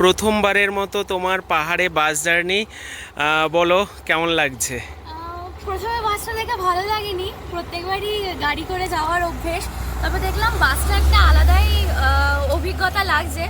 প্রথমবারের মতো তোমার পাহাড়ে বাস জার্নি বলো কেমন লাগছে? প্রথমে বাসটা দেখে ভালো লাগেনি। প্রত্যেকবারই গাড়ি করে যাওয়ার অভ্যেস। তবে দেখলাম বাসটা একটা আলাদাই অভিজ্ঞতা লাগছে।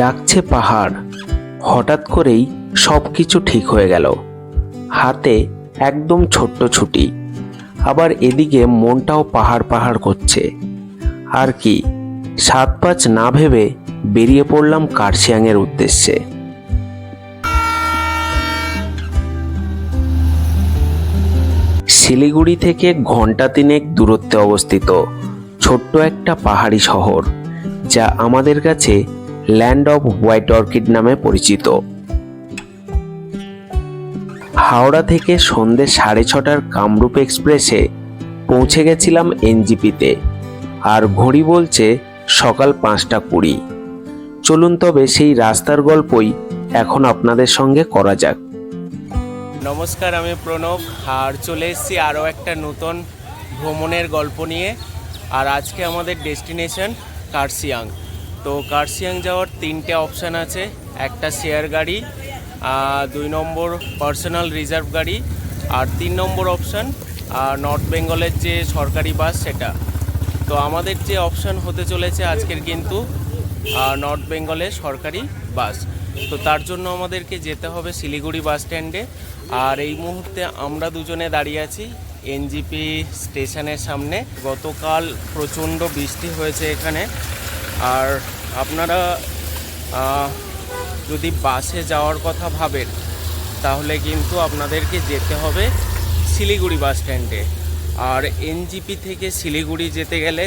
ডাকছে পাহাড়। হঠাৎ করেই সব কিছু ঠিক হয়ে গেল। হাতে একদম ছোট্ট ছুটি। আবার এদিকে মনটাও পাহাড় পাহাড় করছে। আর কি, সাত পাঁচ না ভেবে বেরিয়ে পড়লাম কার্শিয়াংয়ের উদ্দেশ্যে। শিলিগুড়ি থেকে ঘণ্টা তিনেক দূরত্বে অবস্থিত ছোট্ট একটা পাহাড়ি শহর, যা আমাদের কাছে ল্যান্ড অফ হোয়াইট অর্কিড নামে পরিচিত। হাওড়া থেকে সন্ধ্যে সাড়ে ছটার কামরূপ এক্সপ্রেসে পৌঁছে গেছিলাম এনজিপিতে। আর ঘড়ি বলছে সকাল পাঁচটা কুড়ি। চলুন তবে সেই রাস্তার গল্পই এখন আপনাদের সঙ্গে করা যাক। নমস্কার, আমি প্রণব। আর চলে এসেছি আরও একটা নতুন ভ্রমণের গল্প নিয়ে। আর আজকে আমাদের ডেস্টিনেশন কার্সিয়াং তো কার্সিয়াং যাওয়ার তিনটে অপশান আছে। একটা শেয়ার গাড়ি দুই নম্বর পার্সোনাল রিজার্ভ গাড়ি আর তিন নম্বর অপশান নর্থ বেঙ্গলের যে সরকারি বাস সেটা। তো আমাদের যে অপশান হতে চলেছে আজকের কিন্তু নর্থ বেঙ্গলের সরকারি বাস তো তার জন্য আমাদেরকে যেতে হবে শিলিগুড়ি বাস স্ট্যান্ডে আর এই মুহূর্তে আমরা দুজনে দাঁড়িয়ে আছি এনজিপি স্টেশনের সামনে। গতকাল প্রচণ্ড বৃষ্টি হয়েছে এখানে। আর আপনারা যদি বাসে যাওয়ার কথা ভাবেন, তাহলে কিন্তু আপনাদেরকে যেতে হবে শিলিগুড়ি বাস স্ট্যান্ডে। আর এনজিপি থেকে শিলিগুড়ি যেতে গেলে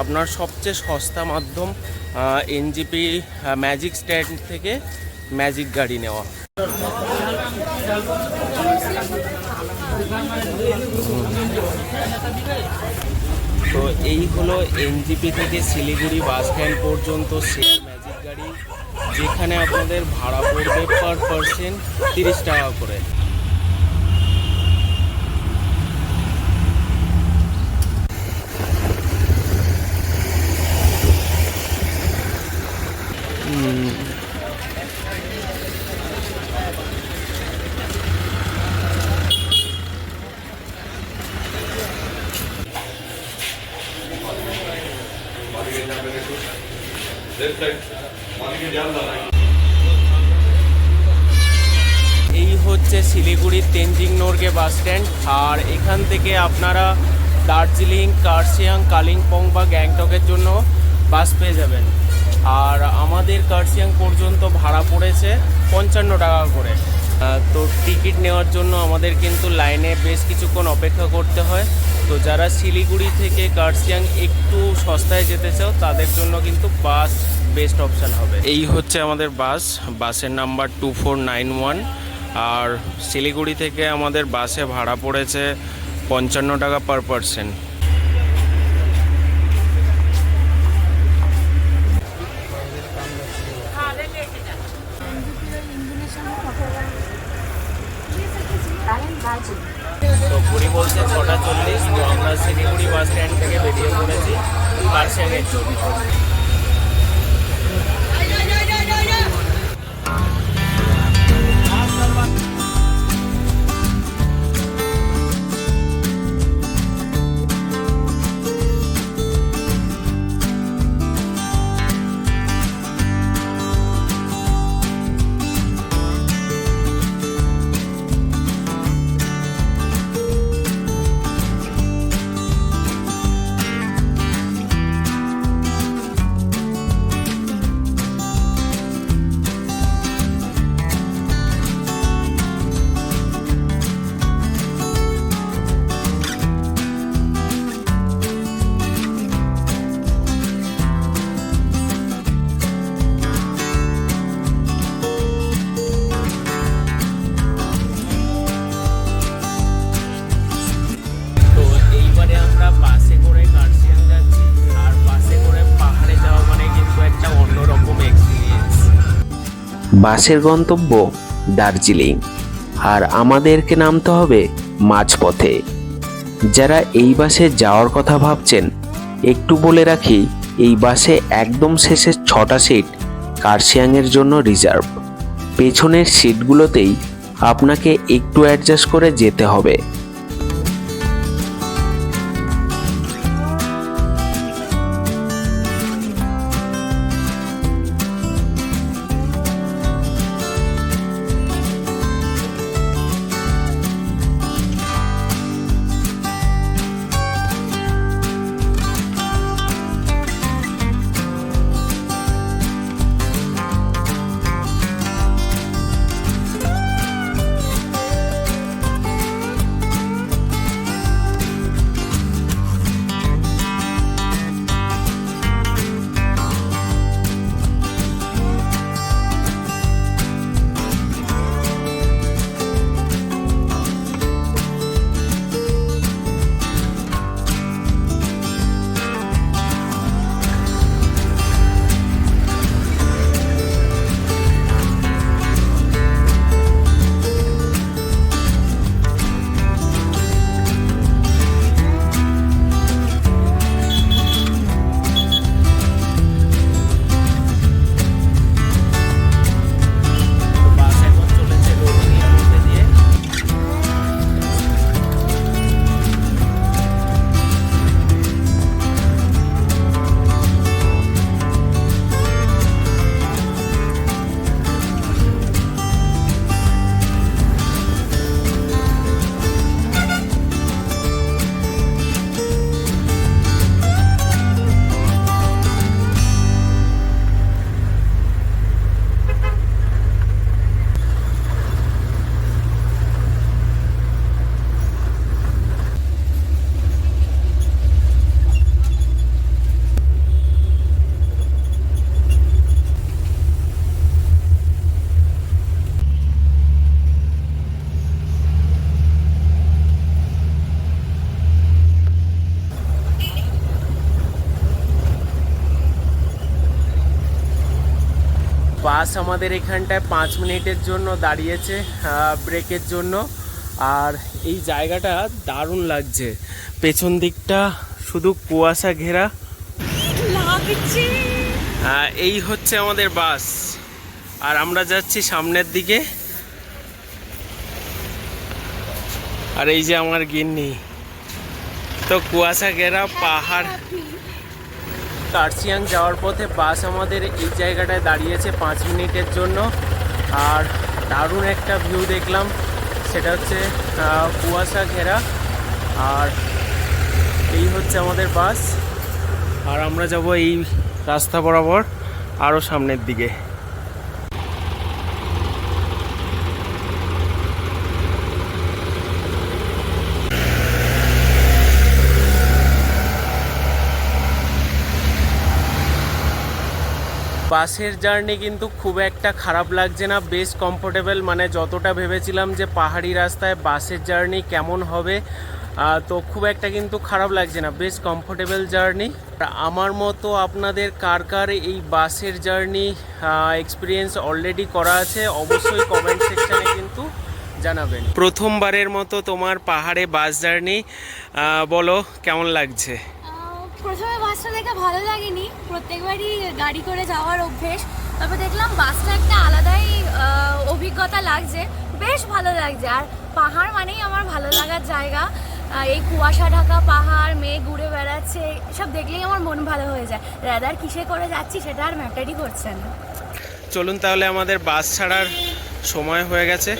আপনার সবচেয়ে সস্তা মাধ্যম এনজিপি ম্যাজিক স্ট্যান্ড থেকে ম্যাজিক গাড়ি নেওয়া। তো এই হলো এনজিপি থেকে শিলিগুড়ি বাস স্ট্যান্ড পর্যন্ত গাড়ি যেখানে আপনাদের ভাড়া পড়বে পার পার্সেন্ট তিরিশ টাকা করে। এই হচ্ছে শিলিগুড়ির তেনজিং নোরগে বাস স্ট্যান্ড। আর এখান থেকে আপনারা দার্জিলিং, কার্শিয়াং, কালিম্পং বা গ্যাংটকের জন্য বাস পেয়ে যাবেন। আর আমাদের কার্শিয়াং পর্যন্ত ভাড়া পড়েছে পঞ্চান্ন টাকা করে। তো টিকিট নেওয়ার জন্য আমাদের কিন্তু লাইনে বেশ কিছুক্ষণ অপেক্ষা করতে হয়। তো যারা শিলিগুড়ি থেকে কার্শিয়াং একটু সস্তায় যেতে চাও, তাদের জন্য কিন্তু বাস বেস্ট অপশান হবে। এই হচ্ছে আমাদের বাস বাসের number two four nine one আর শিলিগুড়ি থেকে আমাদের বাসে ভাড়া পড়েছে পঞ্চান্ন টাকা পার পার্সন তো কুড়ি বলছে ছটা চল্লিশ তো আমরা শিলিগুড়ি বাস স্ট্যান্ড থেকে বেরিয়ে পড়েছি। কার্শিয়াংয়ের জন্য বাসের গন্তব্য দার্জিলিং। আর আমাদেরকে নামতে হবে মাঝপথে। যারা এই বাসে যাওয়ার কথা ভাবছেন, একটু বলে রাখি, এই বাসে একদম শেষের ছটা সিট কার্শিয়াংয়ের জন্য রিজার্ভ। পেছনের সিটগুলোতেই আপনাকে একটু অ্যাডজাস্ট করে যেতে হবে। বাস আমাদের এখানটায় পাঁচ মিনিটের জন্য দাঁড়িয়েছে ব্রেকের জন্য। আর এই জায়গাটা দারুণ লাগছে। পেছন দিকটা শুধু কুয়াশা ঘেরা। লাগছে। এই হচ্ছে আমাদের বাস। আর আমরা যাচ্ছি সামনের দিকে। আর এই যে আমার গিন্নি। তো কুয়াশা ঘেরা পাহাড়। কার্সিয়াং যাওয়ার পথে বাস আমাদের এই জায়গাটায় দাঁড়িয়েছে পাঁচ মিনিটের জন্য। আর দারুণ একটা ভিউ দেখলাম। সেটা হচ্ছে কুয়াশা ঘেরা আর এই হচ্ছে আমাদের বাস। আর আমরা যাব এই রাস্তা বরাবর আরও সামনের দিকে। বাসের জার্নি কিন্তু খুব একটা খারাপ লাগছে না, বেশ কমফোর্টেবল মানে যতটা ভেবেছিলাম যে পাহাড়ি রাস্তায় বাসের জার্নি কেমন হবে তো খুব একটা কিন্তু খারাপ লাগছে না, বেশ কমফোর্টেবল জার্নি। আমার মতো আপনাদের কার কার এই বাসের জার্নি এক্সপিরিয়েন্স অলরেডি করা আছে, অবশ্যই কমেন্ট সেকশানে কিন্তু জানাবেন। প্রথমবারের মতো তোমার পাহাড়ে বাস জার্নি বলো, কেমন লাগছে? প্রথমে বাসটা দেখে ভালো লাগেনি। প্রত্যেকবারই গাড়ি করে যাওয়ার অভ্যেস। তারপর দেখলাম বাসটা একটা আলাদাই অভিজ্ঞতা লাগছে। বেশ ভালো লাগছে। আর পাহাড় মানেই আমার ভালো লাগার জায়গা। এই কুয়াশা ঢাকা, পাহাড় মেয়ে ঘুরে বেড়াচ্ছে সব দেখলেই আমার মন ভালো হয়ে যায়। রাদার কিসে করে যাচ্ছি সেটা আর ম্যাটারই করছে না। চলুন তাহলে আমাদের বাস ছাড়ার সময় হয়ে গেছে।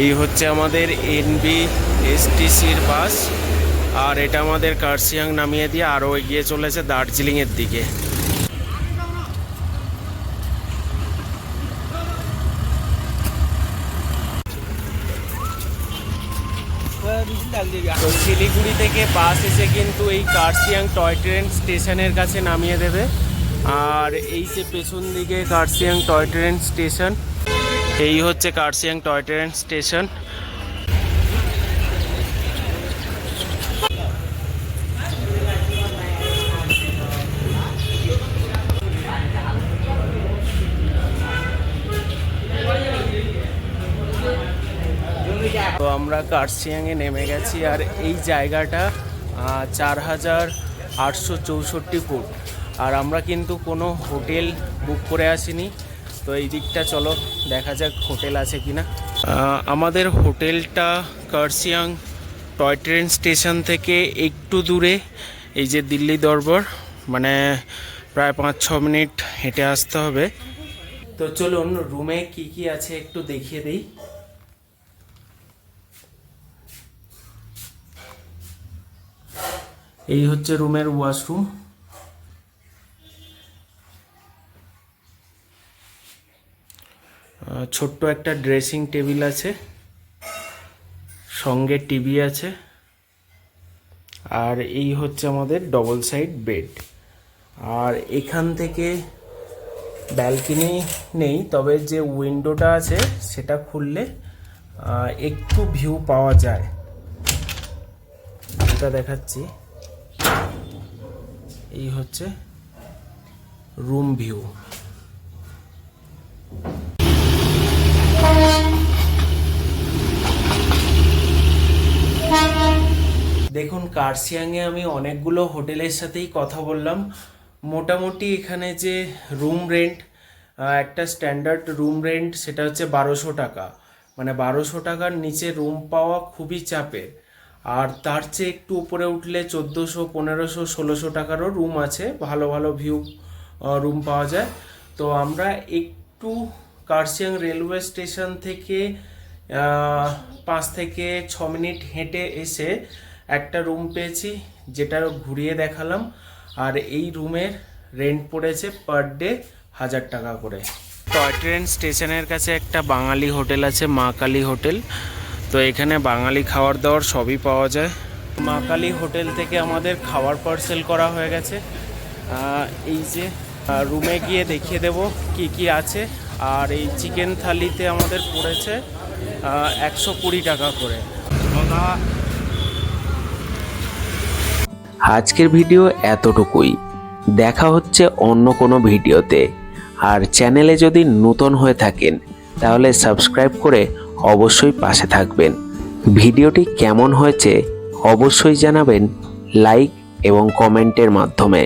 এই হচ্ছে আমাদের এনবি এসটিসির বাস। আর এটা আমাদের কার্সিয়াং নামিয়ে দিয়ে আরও এগিয়ে চলেছে দার্জিলিংয়ের দিকে। শিলিগুড়ি থেকে বাস এসে কিন্তু এই কার্সিয়াং টয় ট্রেন স্টেশনের কাছে নামিয়ে দেবে। আর এই যে পেছন দিকে কার্সিয়াং টয় ট্রেন স্টেশন এই হচ্ছে কার্সিয়াং টয় ট্রেন স্টেশন। তো আমরা কার্সিয়াংয়ে নেমে গেছি আর এই জায়গাটা চার হাজার আটশো চৌষট্টি ফুট। আর আমরা কিন্তু কোনো হোটেল বুক করে আসিনি। তো এই দিকটা চলো, দেখা যাক হোটেল আছে কি না আমাদের হোটেলটা কার্সিয়াং টয় ট্রেন স্টেশন থেকে একটু দূরে, এই যে দিল্লি দরবার মানে প্রায় পাঁচ ছ মিনিট হেঁটে আসতে হবে। তো চলুন, রুমে কি কি আছে একটু দেখিয়ে দিই। এই হচ্ছে রুমের ওয়াশরুম। ছোট্ট একটা ড্রেসিং টেবিল আছে, সঙ্গে টিভি আছে, আর এই হচ্ছে আমাদের ডবল সাইড বেড আর এখান থেকে ব্যালকনি নেই, তবে যে উইন্ডোটা আছে সেটা খুললে একটু ভিউ পাওয়া যায়। এটা দেখাচ্ছি, এই হচ্ছে রুম ভিউ দেখুন কার্সিয়াংয়ে আমি অনেকগুলো হোটেলের সাথেই কথা বললাম। মোটামুটি এখানে যে রুম রেন্ট একটা স্ট্যান্ডার্ড রুম রেন্ট সেটা হচ্ছে বারোশো টাকা। মানে বারোশো টাকার নিচে রুম পাওয়া খুবই চাপের। আর তার চেয়ে একটু উপরে উঠলে চোদ্দোশো, পনেরোশো, ষোলোশো টাকারও রুম আছে। ভালো ভালো ভিউ রুম পাওয়া যায়। তো আমরা একটু কার্সিয়াং রেলওয়ে স্টেশন থেকে পাঁচ থেকে ছ মিনিট হেঁটে এসে একটা রুম পেয়েছি যেটা ঘুরিয়ে দেখালাম। আর এই রুমের রেন্ট পড়েছে পার ডে হাজার টাকা করে। টয় ট্রেন স্টেশনের কাছে একটা বাঙালি হোটেল আছে মা কালী হোটেল। তো এখানে বাঙালি খাওয়ার দাওয়ার সবই পাওয়া যায়। মা কালী হোটেল থেকে আমাদের খাবার পার্সেল করা হয়ে গেছে। এই যে রুমে গিয়ে দেখিয়ে দেব কি কি আছে। আর এই চিকেন থালিতে আমাদের পড়েছে একশো কুড়ি টাকা করে। আজকের ভিডিও এতটুকুই। দেখা হচ্ছে অন্য কোনো ভিডিওতে। আর চ্যানেলে যদি নতুন হয়ে থাকেন, তাহলে সাবস্ক্রাইব করে অবশ্যই পাশে থাকবেন। ভিডিওটি কেমন হয়েছে অবশ্যই জানাবেন লাইক এবং কমেন্টের মাধ্যমে।